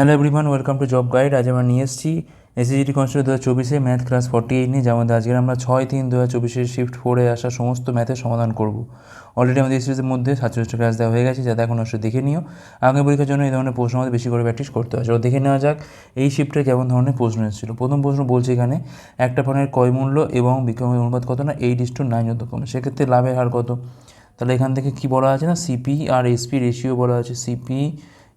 Hello everyone welcome to job guide আজ আমরা নিয়ে এসেছি এসএসজিটি কনস্টেবল দু হাজার চব্বিশে ম্যাথ ক্লাস ফর্টি এইট নিয়ে, যার মধ্যে আজকে আমরা ছয় তিন দু হাজার চব্বিশের শিফট ফোরে আসা সমস্ত ম্যাথের সমাধান করব। অলরেডি আমাদের সিরিজের মধ্যে সাতচল্লিশটা ক্লাস দেওয়া হয়ে গেছে, যাতে এখন অবশ্যই দেখে নিও। আগামী পরীক্ষার জন্য এই ধরনের প্রশ্ন আমাদের বেশি করে প্র্যাকটিস করতে হয়। দেখে নেওয়া যাক এই শিফটে কেমন ধরনের প্রশ্ন এসেছিল। প্রথম প্রশ্ন বলছে এখানে, একটা ফোনের ক্রয় মূল্য এবং বিক্রমের অনুপাত কত না? এইট ইস টু নাইন যতক্ষণ সেক্ষেত্রে লাভের হার কত? তাহলে এখান থেকে কি বলা আছে না? সিপি আর এসপি রেশিও বলা আছে। সিপি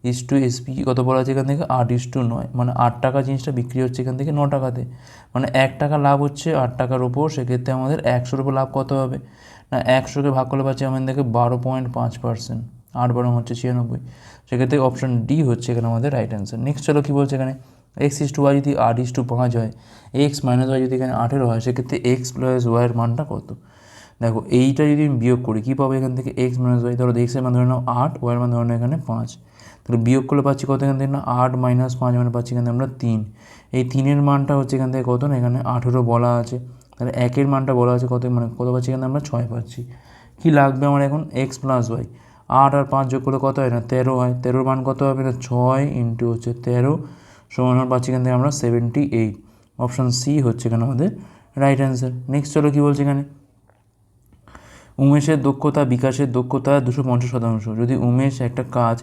ইস টু এসপি কত বলা আছে এখান থেকে? আট ইস টু নয়। মানে আট টাকা জিনিসটা বিক্রি হচ্ছে এখান থেকে ন টাকাতে। মানে এক টাকা লাভ হচ্ছে আট টাকার ওপর সেক্ষেত্রে আমাদের একশোর উপর লাভ কত হবে? না, একশোকে ভাগ করলে পাচ্ছি আমাদের থেকে বারো পয়েন্ট পাঁচ পার্সেন্ট আট বারো হচ্ছে ছিয়ানব্বই। সেক্ষেত্রে অপশন ডি হচ্ছে এখানে আমাদের রাইট অ্যান্সার নেক্সট চলো কী বলছে এখানে? এক্স ইস টু ওয়াই যদি আট ইস টু পাঁচ হয় এক্স মাইনাস ওয়াই যদি এখানে আঠেরো হয়, সেক্ষেত্রে এক্স প্লাস ওয়াইয়ের মানটা কত? দেখো এইটা যদি আমি বিয়োগ করি, কী পাবো এখান থেকে? এক্স মাইনাস ওয়াই ধরো এক্সের মান ধরে নাও আট ওয়াইয়ের মান ধরে নাও এখানে পাঁচ। তাহলে বিয়োগ করলে পাচ্ছি কত এখান থেকে? না, আট মাইনাস পাঁচ মানে পাচ্ছি এখান থেকে আমরা তিন। এই তিনের মানটা হচ্ছে এখান থেকে কত না? এখানে আঠেরো বলা আছে। তাহলে একের মানটা বলা আছে কত? মানে কত পাচ্ছি এখানে আমরা ছয় পাচ্ছি। কী লাগবে আমার এখন? এক্স প্লাস ওয়াই আট আর পাঁচ যোগ করলে কত হয়? না, তেরো হয়। তেরোর মান কত হবে? না, ছয় ইন্টু হচ্ছে তেরো। সমান পাচ্ছি এখান থেকে আমরা সেভেন্টি এইট অপশান সি হচ্ছে এখানে আমাদের রাইট অ্যান্সার নেক্সট চলো কী বলছে এখানে? উমেশের দক্ষতা, বিকাশের দক্ষতা দুশো পঞ্চাশ শতাংশ। যদি উমেশ একটা কাজ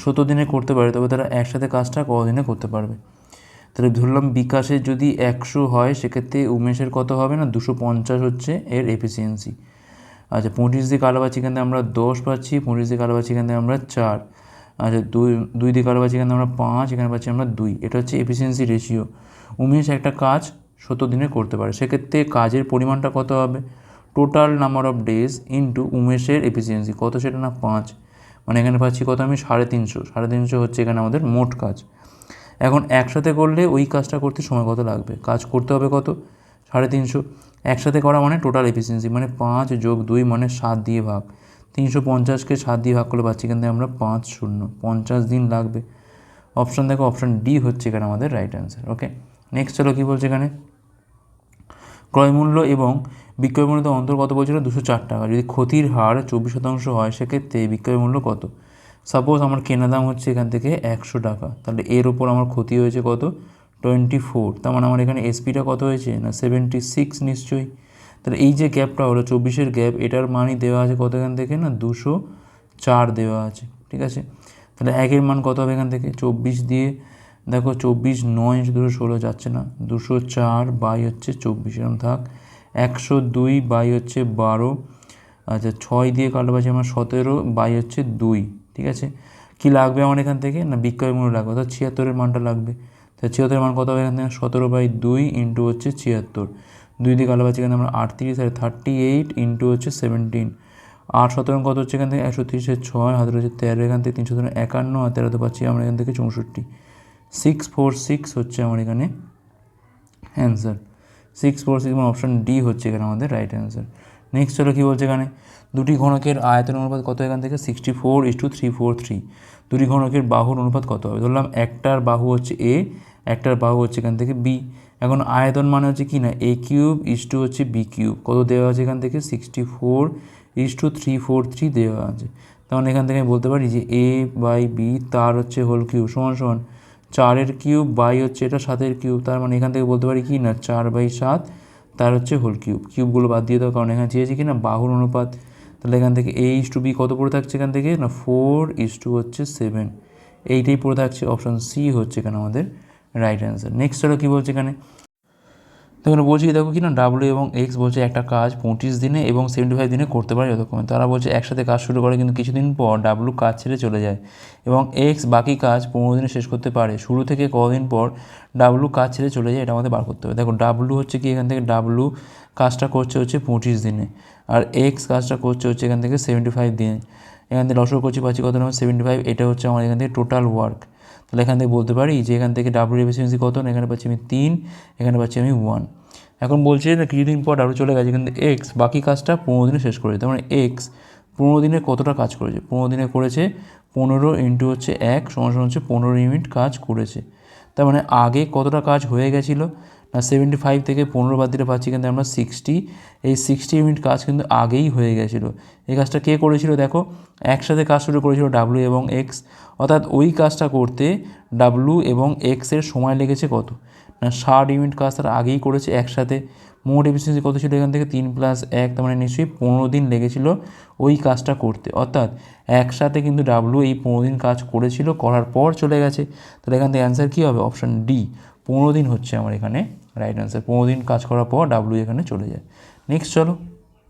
সতেরো দিনে করতে পারে, তবে তারা একসাথে কাজটা কদিনে করতে পারবে? তাহলে ধরলাম বিকাশের যদি একশো হয়, সেক্ষেত্রে উমেশের কত হবে না? দুশো পঞ্চাশ হচ্ছে এর এফিসিয়েন্সি আচ্ছা পঁচিশ দিয়ে কালো পাচ্ছি থেকে আমরা দশ পাচ্ছি, পঁচিশ দিয়ে কালো পাচ্ছি থেকে আমরা চার। আচ্ছা দুই দুই দিয়ে কালো পাচ্ছি থেকে আমরা পাঁচ, এখানে পাচ্ছি আমরা দুই। এটা হচ্ছে এফিসিয়েন্সি রেশিও উমেশ একটা কাজ সতেরো দিনে করতে পারে, সেক্ষেত্রে কাজের পরিমাণটা কত হবে? Total number of days into উমেশের efficiency কত সেটা না পাঁচ? মানে এখানে পাচ্ছি কত আমি? সাড়ে তিনশো। সাড়ে তিনশো হচ্ছে এখানে আমাদের মোট কাজ। এখন একসাথে করলে ওই কাজটা করতে সময় কত লাগবে? কাজ করতে হবে কত? সাড়ে তিনশো। একসাথে করা মানে টোটাল এফিসিয়েন্সি মানে পাঁচ যোগ দুই মানে সাত দিয়ে ভাগ। তিনশো পঞ্চাশকে সাত দিয়ে ভাগ করলে পাচ্ছি কিন্তু আমরা পাঁচ শূন্য। পঞ্চাশ দিন লাগবে। অপশান দেখো অপশান ডি হচ্ছে এখানে আমাদের রাইট অ্যান্সার ওকে নেক্সট চলো কী বলছে এখানে? ক্রয়মূল্য এবং বিক্রয় মূল্য অন্তর কত বলছিল দুশো চার টাকা। যদি ক্ষতির হার চব্বিশ শতাংশ হয়, সেক্ষেত্রে বিক্রয় মূল্য কত? সাপোজ আমার কেনা দাম হচ্ছে এখান থেকে একশো টাকা, তাহলে এর ওপর আমার ক্ষতি হয়েছে কত? Twenty four. তার মানে আমার এখানে এসপিটা কত হয়েছে? না, সেভেন্টি সিক্স নিশ্চয়ই। তাহলে এই যে গ্যাপটা হলো, চব্বিশের গ্যাপ এটার মানই দেওয়া আছে কত এখান থেকে? না, দুশো চার দেওয়া আছে। ঠিক আছে? তাহলে একের মান কত হবে এখান থেকে? চব্বিশ দিয়ে দেখো চব্বিশ, নয় দুশো ষোলো যাচ্ছে না। দুশো চার বাই হচ্ছে চব্বিশ, এরকম থাক। একশো দুই বাই হচ্ছে বারো। আচ্ছা ছয় দিয়ে পাচ্ছি আমার সতেরো, বাই হচ্ছে দুই, ঠিক আছে? কী লাগবে আমার এখান থেকে? না, বিক্রয় মূল্য লাগবে, অর্থাৎ ছিয়াত্তরের মানটা লাগবে। তা ছিয়াত্তরের মান কত হবে এখান থেকে? সতেরো বাই দুই ইন্টু হচ্ছে ছিয়াত্তর। দুই দিয়ে কালো পাচ্ছি এখানে আমরা আটত্রিশ, আর থার্টি এইট ইন্টু হচ্ছে সেভেন্টিন। আট সতেরো কত হচ্ছে এখান থেকে? একশো তিরিশের ছয়, হাতের হচ্ছে তেরো, এখান থেকে তিনশো তেরো একান্ন, আর তেরোতে পাচ্ছি আমরা এখান থেকে চৌষট্টি। সিক্স ফোর সিক্স হচ্ছে আমার এখানে অ্যান্সার সিক্স ফোর সিক্স মানে অপশান ডি হচ্ছে এখানে আমাদের রাইট অ্যান্সার নেক্সট চলো কী বলছে এখানে? দুটি ঘনকের আয়তন অনুপাত কত এখান থেকে? Sixty four is to three four three দুটি ঘনকের বাহুর অনুপাত কত হবে? ধরলাম একটার বাহু হচ্ছে এ একটার বাহু হচ্ছে এখান থেকে বি এখন আয়তন মানে হচ্ছে কি না? এ কিউব ইস টু হচ্ছে বি কিউব কত দেওয়া আছে এখান থেকে? Sixty four is to three four three দেওয়া আছে। তখন এখান থেকে আমি বলতে পারি যে এ বাই বি তার হচ্ছে হোল কিউব সমান সমান। চারের কিউব, বাই হচ্ছে এটা, সাতের কিউব। তার মানে এখান থেকে বলতে পারি কি না, চার বাই সাত, তার হচ্ছে হোল কিউব। কিউবগুলো বাদ দিয়ে দেওয়ার কারণ এখানে চেয়েছি কি না, বাহুর অনুপাত। তাহলে এখান থেকে এ ইস টু বি কত পড়ে থাকছে এখান থেকে? না ফোর ইস টু হচ্ছে সেভেন এইটাই পড়ে থাকছে অপশান সি হচ্ছে এখানে আমাদের রাইট অ্যান্সার নেক্সট হলো কী বলছে এখানে? দেখুন বলছি দেখো কি না ডাব্লিউ এবং এক্স বলছে একটা কাজ পঁচিশ দিনে এবং সেভেন্টি ফাইভ দিনে করতে পারে যতক্ষণ। তারা বলছে একসাথে কাজ শুরু করে কিন্তু কিছুদিন পর ডাব্লু কাজ ছেড়ে চলে যায় এবং এক্স বাকি কাজ পনেরো দিনে শেষ করতে পারে। শুরু থেকে কদিন পর ডাব্লু কাজ ছেড়ে চলে যায়, এটা আমাদের বার করতে হবে। দেখো ডাব্লু হচ্ছে কি, এখান থেকে ডাব্লু কাজটা করছে হচ্ছে পঁচিশ দিনে আর এক্স কাজটা করছে হচ্ছে এখান থেকে সেভেন্টি ফাইভ দিনে। এখান থেকে লসও করছি পাচ্ছি কত নম্বর সেভেন্টি ফাইভ এটা হচ্ছে আমার এখান থেকে টোটাল ওয়ার্ক তাহলে এখান থেকে বলতে পারি যে এখান থেকে ডাব্লু এফিসিয়েন্সি কত? না, এখানে পাচ্ছি আমি তিন, এখানে পাচ্ছি আমি ওয়ান এখন বলছে না কিছুদিন পর ডাব্লু চলে গেছে কিন্তু এক্স বাকি কাজটা পনেরো দিনে শেষ করেছে তার মানে এক্স পনেরো দিনে কতটা কাজ করেছে? পনেরো দিনে করেছে পনেরো ইন্টু হচ্ছে এক, সমান হচ্ছে পনেরো ইউনিট কাজ করেছে। তার মানে আগে কতটা কাজ হয়ে গেছিল? সেভেন্টি ফাইভ থেকে পনেরো বাদ দিলে পাচ্ছি কিন্তু আমরা সিক্সটি এই সিক্সটি ইউনিট কাজ কিন্তু আগেই হয়ে গেছিল। এই কাজটা কে করেছিল দেখো? একসাথে কাজ শুরু করেছিল ডাব্লু এবং এক্স অর্থাৎ ওই কাজটা করতে ডাব্লু এবং এক্সের সময় লেগেছে কত? না, ষাট ইউনিট কাজ তার আগেই করেছে একসাথে। মোট এফিসিয়েন্সি কত ছিল এখান থেকে? তিন প্লাস এক, তার মানে নিশ্চয়ই পনেরো দিন লেগেছিল ওই কাজটা করতে। অর্থাৎ একসাথে কিন্তু ডাব্লু এই পনেরো দিন কাজ করেছিল, করার পর চলে গেছে। তাহলে এখান থেকে অ্যান্সার কী হবে? অপশান ডি পনেরো দিন হচ্ছে আমার এখানে। রাইট অ্যান্সার পনেরো দিন কাজ করার পর ডাব্লু এখানে চলে যায়। নেক্সট চলো।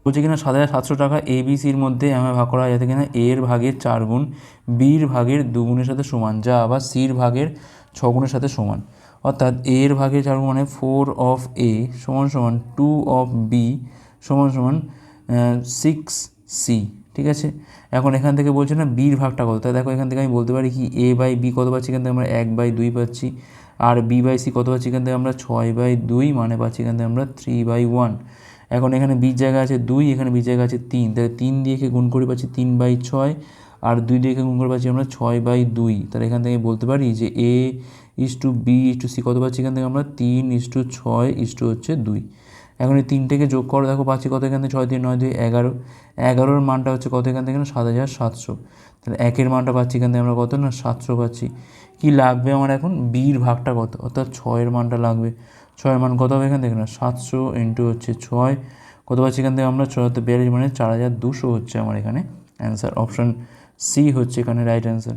বলছে কিনা সাত হাজার সাতশো টাকা এ বি সির মধ্যে আমার ভাগ করা যাতে কিনা এর ভাগের চার গুণ বির ভাগের দুগুণের সাথে সমান, যা আবার সির ভাগের ছ গুণের সাথে সমান। অর্থাৎ এর ভাগের চার গুণ মানে ফোর অফ এ সমান সমান টু অফ বি সমান সমান সিক্স সি ঠিক আছে? এখন এখান থেকে বলছে না বির ভাগটা কত? তাই দেখো এখান থেকে আমি বলতে পারি কি এ বাই বি কত পাচ্ছি? এখান থেকে আমরা এক বাই দুই পাচ্ছি। আর বি বাই সি কত পাচ্ছি এখান থেকে আমরা ছয় বাই দুই মানে পাচ্ছি এখান থেকে আমরা থ্রি বাই ওয়ান এখন এখানে বির জায়গা আছে দুই, এখানে বির জায়গা আছে তিন। তাহলে তিন দিয়ে গুণ করে পাচ্ছি তিন বাই ছয়, আর দুই দিয়ে গুণ করে পাচ্ছি আমরা ছয় বাই দুই। তাহলে এখান থেকে বলতে পারি যে A is to B is to C কত পাচ্ছি এখান থেকে আমরা তিন ইস টু ছয় ইস টু হচ্ছে দুই। এখন এই তিনটেকে যোগ করো, দেখো পাচ্ছি কত এখান থেকে? ছয় তিন নয় দুই এগারো। এগারোর মানটা হচ্ছে কত এখান থেকে? সাত হাজার সাতশো। তাহলে একের মানটা পাচ্ছি এখান থেকে আমরা কত? না, সাতশো পাচ্ছি। কী লাগবে আমার এখন? বির ভাগটা কত? অর্থাৎ ছয়ের মানটা লাগবে। ছয়ের মান কত হবে এখান থেকে? না, সাতশো ইন্টু হচ্ছে ছয়। কত পাচ্ছি এখান থেকে আমরা? ছয় বিয়াল্লিশ মানে চার হাজার দুশো হচ্ছে আমার এখানে অ্যান্সার অপশান সি হচ্ছে এখানে রাইট অ্যান্সার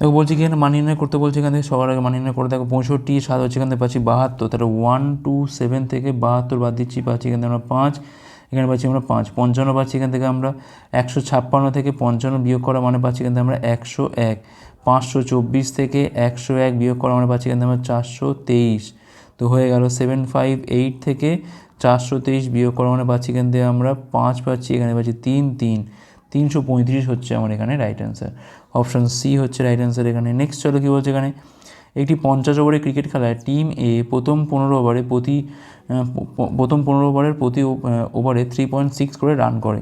দেখো, বলছি কি এখানে মান নির্ণয় করতে বলছি এখান থেকে? সবার আগে মানি নির্ণয় করে দেখো, পঁয়ষট্টি, সাত হচ্ছে এখান থেকে পাচ্ছি বাহাত্তর। তাহলে ওয়ান টু সেভেন থেকে বাহাত্তর বাদ দিচ্ছি, পাচ্ছি এখান থেকে আমরা পাঁচ। এখানে পাচ্ছি আমরা পাঁচ, পঞ্চান্ন পাচ্ছি এখান থেকে আমরা একশো ছাপ্পান্ন থেকে পঞ্চান্ন বিয়োগ করা মানে পাচ্ছি এখান থেকে আমরা একশো এক, পাঁচশো চব্বিশ থেকে একশো এক বিয়োগ করা মানে পাচ্ছি এখান থেকে আমরা চারশো তেইশ। তো হয়ে গেল সেভেন ফাইভ এইট থেকে চারশো তেইশ বিয়োগ করা মানে পাচ্ছি এখান থেকে আমরা পাঁচ পাচ্ছি, এখানে পাচ্ছি তিন তিন, তিনশো পঁয়ত্রিশ হচ্ছে আমার এখানে রাইট অ্যান্সার অপশান সি হচ্ছে রাইট অ্যান্সার এখানে। নেক্সট চলো কী বলছে এখানে? একটি পঞ্চাশ ওভারের ক্রিকেট খেলায় টিম এ প্রথম পনেরো ওভারে প্রতি প্রথম পনেরো ওভারের প্রতি ওভারে থ্রি পয়েন্ট সিক্স করে রান করে।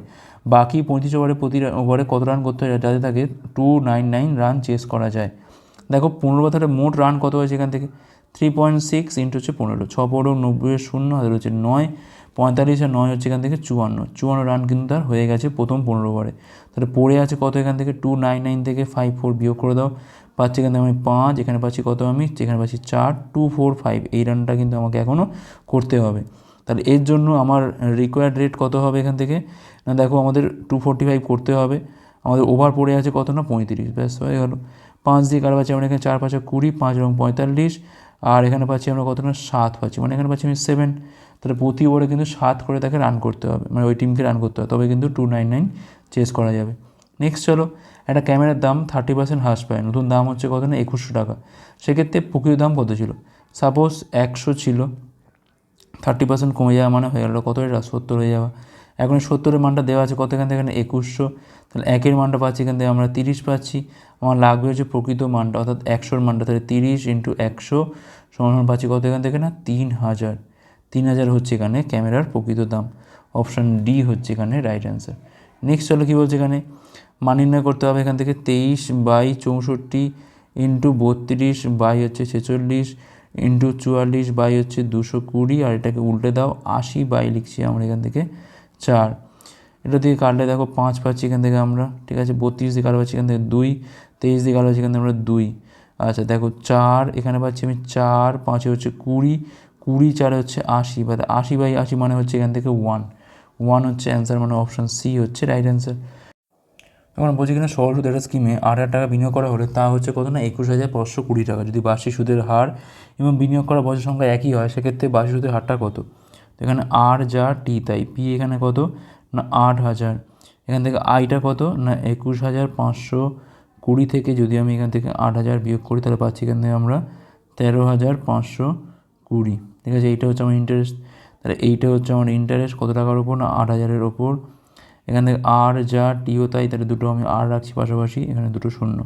বাকি পঁয়ত্রিশ ওভারে প্রতি ওভারে কত রান করতে হয় যাতে তাকে two nine nine run chase করা যায়। দেখো পনেরো তাহলে মোট রান কত হয়েছে এখান থেকে? থ্রি পয়েন্ট সিক্স ইন্টু হচ্ছে পনেরো। ছ পনেরো নব্বই শূন্য, হাজার হচ্ছে নয়। পঁয়তাল্লিশ আর নয় হচ্ছে এখান থেকে চুয়ান্ন। চুয়ান্ন রান কিন্তু তার হয়ে গেছে প্রথম পনেরো ওভারে। তাহলে পড়ে আছে কত এখান থেকে? টু নাইন নাইন থেকে ফাইভ ফোর বিয়োগ করে দাও। পাচ্ছি এখান থেকে আমি পাঁচ, এখানে পাচ্ছি কত আমি? যেখানে পাচ্ছি চার টু ফোর ফাইভ এই রানটা কিন্তু আমাকে এখনও করতে হবে। তাহলে এর জন্য আমার রিকোয়ার্ড রেট কত হবে এখান থেকে? না, দেখো আমাদের টু ফোরটি ফাইভ করতে হবে। আমাদের ওভার পড়ে আছে কত না? পঁয়ত্রিশ। ব্যাস, হয়ে গেলো। পাঁচ দিয়ে কার পাচ্ছি? আমরা এখানে চার পাঁচে কুড়ি, পাঁচ এবং পঁয়তাল্লিশ। আর এখানে পাচ্ছি আমরা কত না? সাত পাচ্ছি। মানে এখানে পাচ্ছি আমি সেভেন তাহলে প্রতি ওভারে কিন্তু সাত করে তাকে রান করতে হবে। মানে ওই টিমকে রান করতে হবে। তবে কিন্তু টু নাইন নাইন চেস করা যাবে। নেক্সট চলো। একটা ক্যামেরার দাম থার্টি পার্সেন্ট হ্রাস পায়। নতুন দাম হচ্ছে কত না একুশশো টাকা। সেক্ষেত্রে প্রকৃত দাম কত ছিল? সাপোজ একশো ছিল, থার্টি পার্সেন্ট কমে যাওয়া মানে হয়ে গেল কত এটা সত্তর হয়ে যাওয়া। এখন সত্তরের মানটা দেওয়া আছে কত এখান থেকে একুশশো। তাহলে একের মানটা পাচ্ছি, এখান থেকে আমরা তিরিশ পাচ্ছি। আমার লাগবে হচ্ছে প্রকৃত মানটা, অর্থাৎ একশোর মানটা। তাহলে তিরিশ ইন্টু একশো সমান পাচ্ছি কত এখান থেকে না? তিন হাজার। তিন হাজার হচ্ছে এখানে ক্যামেরার প্রকৃত দাম। অপশান ডি হচ্ছে এখানে রাইট অ্যান্সার। নেক্সট চলো কী বলছে এখানে? মান নির্ণয় করতে হবে এখান থেকে তেইশ বাই চৌষট্টি ইন্টু বত্রিশ বাই হচ্ছে ছেচল্লিশ ইন্টু চুয়াল্লিশ বাই হচ্ছে দুশো কুড়ি, আর এটাকে উল্টে দাও, আশি বাই লিখছি আমরা এখান থেকে চার। এটা দিয়ে কাটলে দেখো পাঁচ পাচ্ছি এখান থেকে আমরা, ঠিক আছে? বত্রিশ দিয়ে কালো পাচ্ছি এখান থেকে দুই, তেইশ দিয়ে কালো পাচ্ছি এখান থেকে আমরা দুই। আচ্ছা দেখো চার, এখানে পাচ্ছি আমি চার, পাঁচে হচ্ছে কুড়ি কুড়ি চারে হচ্ছে আশি বা আশি বাই আশি মানে হচ্ছে এখান থেকে ওয়ান ওয়ান হচ্ছে অ্যান্সার মানে অপশান সি হচ্ছে রাইট অ্যান্সার এখন বলছি কিনা, সরল সুদের একটা স্কিমে আট হাজার টাকা বিনিয়োগ করা হলে তা হচ্ছে কত না? একুশ হাজার পাঁচশো কুড়ি টাকা। যদি বার্ষিক সুদের হার এবং বিনিয়োগ করা বছর সংখ্যা একই হয়, সেক্ষেত্রে বার্ষিক সুদের হারটা কত? তো এখানে আর যা টি তাই পি এখানে কত? না, আট হাজার। এখান থেকে আইটা কত? না, একুশ হাজার পাঁচশো কুড়ি থেকে যদি আমি এখান থেকে আট হাজার বিয়োগ করি, তাহলে পাচ্ছি এখান থেকে আমরা তেরো হাজার পাঁচশো কুড়ি। ঠিক আছে, এইটা হচ্ছে আমার ইন্টারেস্ট তাহলে এইটা হচ্ছে আমার ইন্টারেস্ট কত টাকার ওপর না আট হাজারের ওপর এখান থেকে আর যা টিও তাই, তাহলে দুটো আমি আর রাখছি পাশাপাশি, এখানে দুটো শূন্য।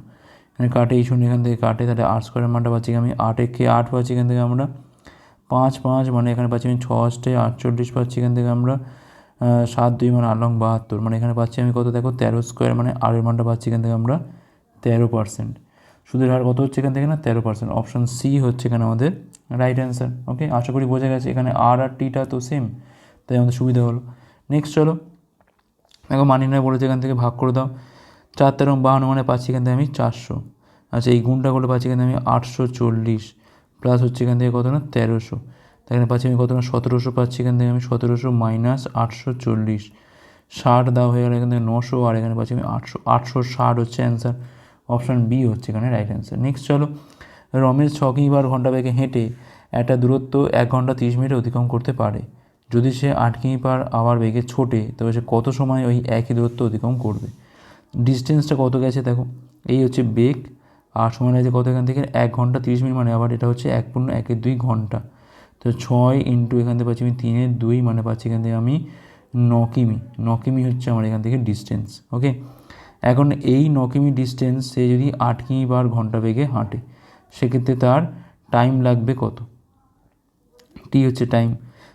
এখানে কাটে এই শূন্য, এখান থেকে কাটে, তাহলে আট স্কোয়ারের মানটা পাচ্ছি আমি? আটে কে আট পাচ্ছি এখান থেকে আমরা পাঁচ পাঁচ মানে এখানে পাচ্ছি আমি ছ আটচল্লিশ পাচ্ছি এখান থেকে আমরা সাত, দুই মানে আট লং বাহাত্তর মানে এখানে পাচ্ছি আমি কত? দেখো, তেরো স্কোয়ার মানে আরের মানটা পাচ্ছি এখান থেকে আমরা তেরো পার্সেন্ট সুদের হার কত হচ্ছে এখান থেকে না? তেরো পার্সেন্ট অপশান সি হচ্ছে এখানে আমাদের রাইট অ্যান্সার ওকে আশা করি বোঝা গেছে, এখানে আর আর টিটা তো সেম তাই আমাদের সুবিধা হলো। নেক্সট চলো, দেখো মানি নয় বলেছে এখান থেকে ভাগ করে দাও। চার তেরো বাহান্ন মানে পাচ্ছি এখান থেকে আমি চারশো। আচ্ছা এই গুণটা করলে পাচ্ছি এখান থেকে আমি আটশো চল্লিশ প্লাস হচ্ছে এখান থেকে কত না, তেরোশো। এখানে পাচ্ছি আমি কত না, সতেরোশো পাচ্ছি এখান থেকে আমি সতেরোশো মাইনাস আটশো চল্লিশ। ষাট দেওয়া হয়ে গেলে এখান থেকে নশো, আর এখানে পাচ্ছি আমি আটশো আটশো ষাট হচ্ছে অ্যান্সার অপশান বি হচ্ছে এখানে রাইট অ্যান্সার নেক্সট চলো রমেশ ছ কিমি বার ঘণ্টা বেগে হেঁটে একটা দূরত্ব এক ঘণ্টা তিরিশ মিনিটে অতিক্রম করতে পারে। যদি সে আট কিমি পার আওয়ার বেগে ছোটে, তবে সে কত সময় ওই একই দূরত্ব অতিক্রম করবে? ডিস্টেন্সটা কত গেছে দেখো? এই হচ্ছে বেগ। আর সময় লাগছে কত এখান থেকে? এক ঘণ্টা তিরিশ মিনিট মানে আবার এটা হচ্ছে এক পূর্ণ একের দুই ঘণ্টা তো ছয় ইন্টু এখান থেকে পাচ্ছি আমি তিনের দুই মানে পাচ্ছি এখান থেকে আমি ন কিমি। ন কিমি হচ্ছে আমার এখান থেকে ডিস্টেন্স ওকে এখন এই ন কিমি ডিস্টেন্স সে যদি আট কিমি বার ঘণ্টা বেগে হাঁটে সেক্ষেত্রে তার টাইম লাগবে কত? টি হচ্ছে টাইম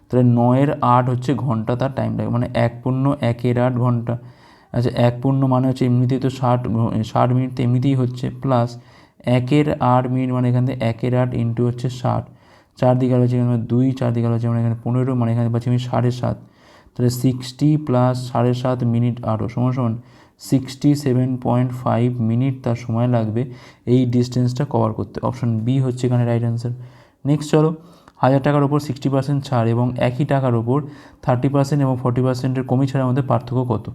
তাহলে নয়ের আট হচ্ছে ঘণ্টা, তার টাইম লাগবে। মানে এক পূর্ণ একের আট ঘণ্টা। আচ্ছা এক পূর্ণ মানে হচ্ছে এমনিতেই তো ষাট ষাট মিনিট তো এমনিতেই হচ্ছে। প্লাস একের আট মিনিট মানে এখান থেকে একের আট ইন্টু হচ্ছে ষাট। চার দিকে আলো হচ্ছে এখানে দুই চার দিকে আলো হচ্ছে আমরা এখানে পনেরো মানে এখানে পাচ্ছি আমি সাড়ে সাত। তাহলে সিক্সটি প্লাস সাড়ে সাত মিনিট আরও সমান সমান sixty seven point five minute তার সময় লাগবে এই ডিস্টেন্সটা কভার করতে। অপশন বি হচ্ছে এখানে রাইট অ্যান্সার নেক্সট চলো, হাজার টাকার ওপর সিক্সটি পার্সেন্ট ছাড় এবং একই টাকার ওপর থার্টি পার্সেন্ট এবং ফর্টি পার্সেন্টের কমি ছাড়ের মধ্যে পার্থক্য কত?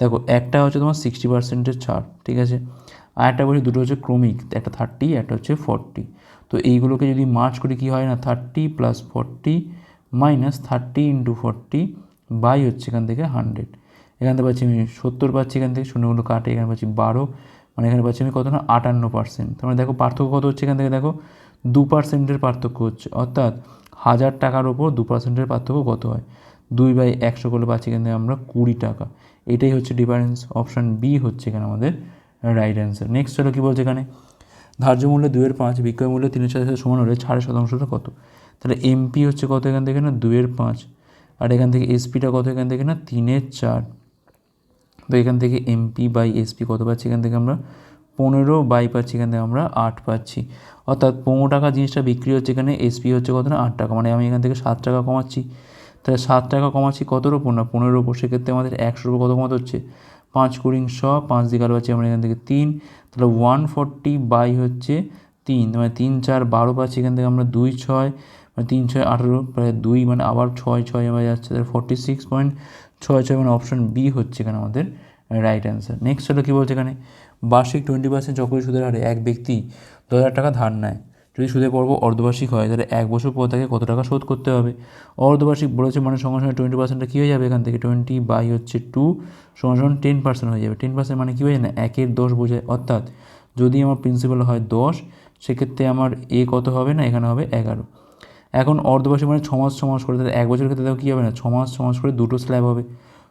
দেখো, একটা হচ্ছে তোমার সিক্সটি পার্সেন্টের ছাড়, ঠিক আছে? আর একটা বলছে, দুটো হচ্ছে ক্রমিক, একটা থার্টি একটা হচ্ছে ফর্টি তো এইগুলোকে যদি মার্চ করি, কী হয় না? Thirty plus forty minus thirty into forty by হচ্ছে এখান থেকে হান্ড্রেড এখান থেকে পাচ্ছি আমি সত্তর পাচ্ছি এখান থেকে, শূন্যগুলো কাটে, এখানে পাচ্ছি বারো। মানে এখানে পাচ্ছি আমি কত না, আটান্ন পার্সেন্ট তার মানে দেখো পার্থক্য কত হচ্ছে এখান থেকে? দেখো দু পার্সেন্টের পার্থক্য হচ্ছে। অর্থাৎ হাজার টাকার ওপর দু পার্সেন্টের পার্থক্য কত হয়? দুই বাই একশো করলে পাচ্ছি এখান থেকে আমরা কুড়ি টাকা। এটাই হচ্ছে ডিফারেন্স অপশান বি হচ্ছে এখানে আমাদের রাইট অ্যান্সার নেক্সট চলো কী বলছে এখানে? ধার্য মূল্য দুইয়ের পাঁচ, বিক্রয় মূল্য তিনের সাথে সমান হলে ছাড়ের শতাংশটা কত? তাহলে এমপি হচ্ছে কত এখান থেকে না? দুয়ের পাঁচ। আর এখান থেকে এসপিটা কত এখান থেকে না? তিনের চার। তো এখান থেকে এমপি বাই এসপি কত পাচ্ছি এখান থেকে আমরা? পনেরো বাই পাচ্ছি এখান থেকে আমরা আট পাচ্ছি। অর্থাৎ পনেরো টাকা জিনিসটা বিক্রি হচ্ছে এখানে এসপি হচ্ছে কত না? আট টাকা। মানে আমি এখান থেকে সাত টাকা কমাচ্ছি। তাহলে সাত টাকা কমাচ্ছি কতর ওপর না? পনেরোর ওপর সেক্ষেত্রে আমাদের একশো ওপর কত কমাতে হচ্ছে? পাঁচ কুড়িং শ, পাঁচ দিকে আলো পাচ্ছি আমরা এখান থেকে তিন। তাহলে ওয়ান ফোরটি বাই হচ্ছে তিন। মানে তিন চার বারো পাচ্ছি এখান থেকে আমরা দুই ছয়। মানে তিন ছয় আঠেরো, প্রায় দুই মানে আবার ছয় ছয় হয়ে যাচ্ছে। তাহলে ফর্টি সিক্স পয়েন্ট ছয় ছয় মানে অপশন বি হচ্ছে এখানে আমাদের রাইট অ্যান্সার নেক্সট হলো কী বলছে এখানে? বার্ষিক টোয়েন্টি পার্সেন্ট চক্রবৃদ্ধি সুদের হারে এক ব্যক্তি দু হাজার টাকা ধার নেয়। যদি সুদের পর্ব অর্ধবার্ষিক হয়, তাহলে এক বছর পর তাকে কত টাকা শোধ করতে হবে? অর্ধবার্ষিক বলেছে মানে সঙ্গে সঙ্গে টোয়েন্টি পার্সেন্টটা কী হয়ে যাবে এখান থেকে? টোয়েন্টি বাই হচ্ছে টু সঙ্গে সঙ্গে টেন পার্সেন্ট হয়ে যাবে। টেন পার্সেন্ট মানে কী হয়ে যায় না? একের দশ বোঝায়। অর্থাৎ যদি আমার প্রিন্সিপাল হয় দশ, সেক্ষেত্রে আমার এ কত হবে না? এখানে হবে এগারো। এখন অর্ধবার্ষিক মানে ছ মাস ছ মাস করে, তাহলে এক বছরের ক্ষেত্রে দেখো কী হবে না? ছ মাস ছ মাস করে দুটো স্ল্যাব হবে।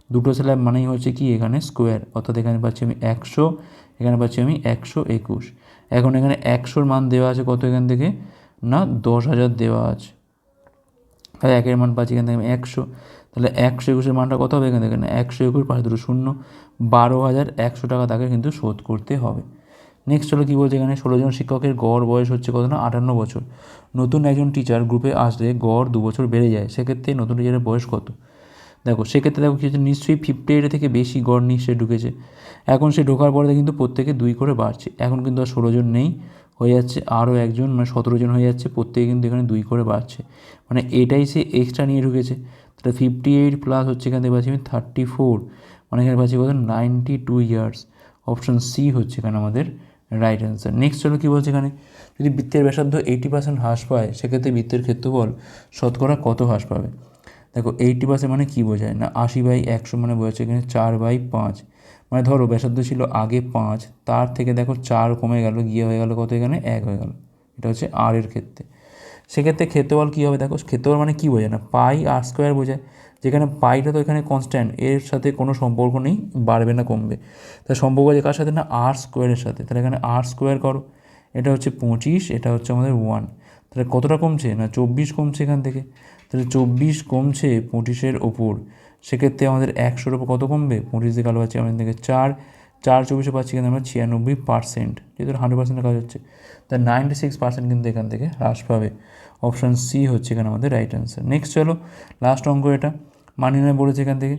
দুটো স্ল্যাব মানেই হচ্ছে কি? এখানে স্কোয়ার অর্থাৎ এখানে পাচ্ছি আমি একশো, এখানে পাচ্ছি আমি একশো একুশ। এখন এখানে একশোর মান দেওয়া আছে কত এখান থেকে? না, দশ হাজার দেওয়া আছে। তাহলে একের মান পাচ্ছি এখান থেকে আমি একশো। তাহলে একশো একুশের মানটা কত হবে এখান থেকে? না, একশো একুশ পাঁচ দুটো শূন্য। বারো হাজার একশো টাকা তাকে কিন্তু শোধ করতে হবে। নেক্সট হলো কী বলছে এখানে? ষোলো জন শিক্ষকের গড় বয়স হচ্ছে কত না? আটান্ন বছর। নতুন একজন টিচার গ্রুপে আসলে গড় দু বছর বেড়ে যায়। সেক্ষেত্রে নতুন টিচারের বয়স কত? দেখো, সেক্ষেত্রে দেখো কি হচ্ছে? নিশ্চয়ই ফিফটি এইট থেকে বেশি গড় নিশ্চয়ই ঢুকেছে। এখন সে ঢোকার পরে কিন্তু প্রত্যেকে দুই করে বাড়ছে। এখন কিন্তু আর ষোলো জন নেই, হয়ে যাচ্ছে আরও একজন মানে সতেরো জন হয়ে যাচ্ছে, প্রত্যেকে কিন্তু এখানে দুই করে বাড়ছে। মানে এটাই সে এক্সট্রা নিয়ে ঢুকেছে। তাহলে ফিফটি এইট প্লাস হচ্ছে এখান থেকে পাচ্ছি আমি থার্টি ফোর মানে এখানে পাচ্ছি কত? Ninety two years option C হচ্ছে এখানে আমাদের রাইট অ্যান্সার নেক্সট হলো কী বলছে এখানে? যদি বৃত্তের ব্যাসার্ধ এইটি পার্সেন্ট হ্রাস পায়, সেক্ষেত্রে বৃত্তের ক্ষেত্রফল শতকরা কত হ্রাস পাবে? দেখো এইটি পার্সেন্ট মানে কী বোঝায়? না, আশি বাই একশো মানে বোঝাচ্ছে এখানে চার বাই পাঁচ। মানে ধরো ব্যাসার্ধ ছিল আগে পাঁচ, তার থেকে দেখো চার কমে গেল, গিয়ে হয়ে গেল কত এখানে? এক হয়ে গেল। এটা হচ্ছে আর এর ক্ষেত্রে। সেক্ষেত্রে ক্ষেত্রফল কী হবে? দেখো, ক্ষেত্রফল মানে কী বোঝায়? না, পাই আর স্কোয়ার বোঝায়। যেখানে পাইটা তো এখানে কনস্ট্যান্ট এর সাথে কোনো সম্পর্ক নেই, বাড়বে না, কমবে। তাই সম্পর্ক আছে কার সাথে? না আর স্কোয়ারের সাথে। তাহলে এখানে আর স্কোয়ার করো। এটা হচ্ছে পঁচিশ, এটা হচ্ছে আমাদের ওয়ান তাহলে কতটা কমছে? না, চব্বিশ কমছে এখান থেকে। তাহলে চব্বিশ কমছে পঁচিশের ওপর। সেক্ষেত্রে আমাদের একশোর ওপর কত কমবে? পঁচিশ দিকে আলো আছে আমাদের থেকে চার। চার চব্বিশে পাচ্ছি কিন্তু আমরা ছিয়ানব্বই পার্সেন্ট যেহেতু হান্ড্রেড পার্সেন্টের কাজ হচ্ছে। তা নাইনটি সিক্স পার্সেন্ট কিন্তু এখান থেকে হ্রাস পাবে। অপশান সি হচ্ছে এখানে আমাদের রাইট অ্যান্সার নেক্সট চলো লাস্ট অঙ্ক এটা। মানি নয় বলেছে এখান থেকে।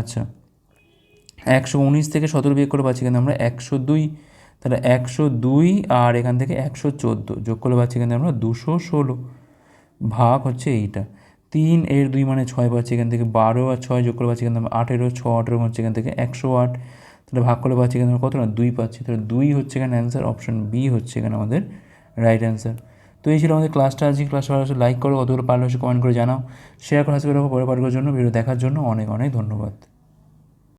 আচ্ছা একশো উনিশ থেকে সতেরো বিয়োগ করে পাচ্ছি কিন্তু আমরা একশো দুই। তাহলে একশো দুই আর এখান থেকে একশো চোদ্দ। যোগ করে পাচ্ছি কিন্তু আমরা দুশো ষোলো। ভাগ হচ্ছে এইটা। তিন এর দুই মানে ছয় পাচ্ছি এখান থেকে বারো আর ছয় যোগ করে পাচ্ছি কিন্তু আমরা আঠেরো, ছ, আঠেরো হচ্ছে এখান থেকে একশো আট। তাহলে ভাগ করে পাচ্ছি এখানে আমরা কত না? দুই পাচ্ছি। তাহলে দুই হচ্ছে এখানে অ্যান্সার অপশন বি হচ্ছে এখানে আমাদের রাইট অ্যান্সার তো এই ছিল আমাদের ক্লাসটা আজকে ক্লাস ভালো লাইক করো কতগুলো পারলে কমেন্ট করে জানাও। শেয়ার করে আসবে পরে পাঠকের জন্য ভিডিও দেখার জন্য অনেক অনেক ধন্যবাদ।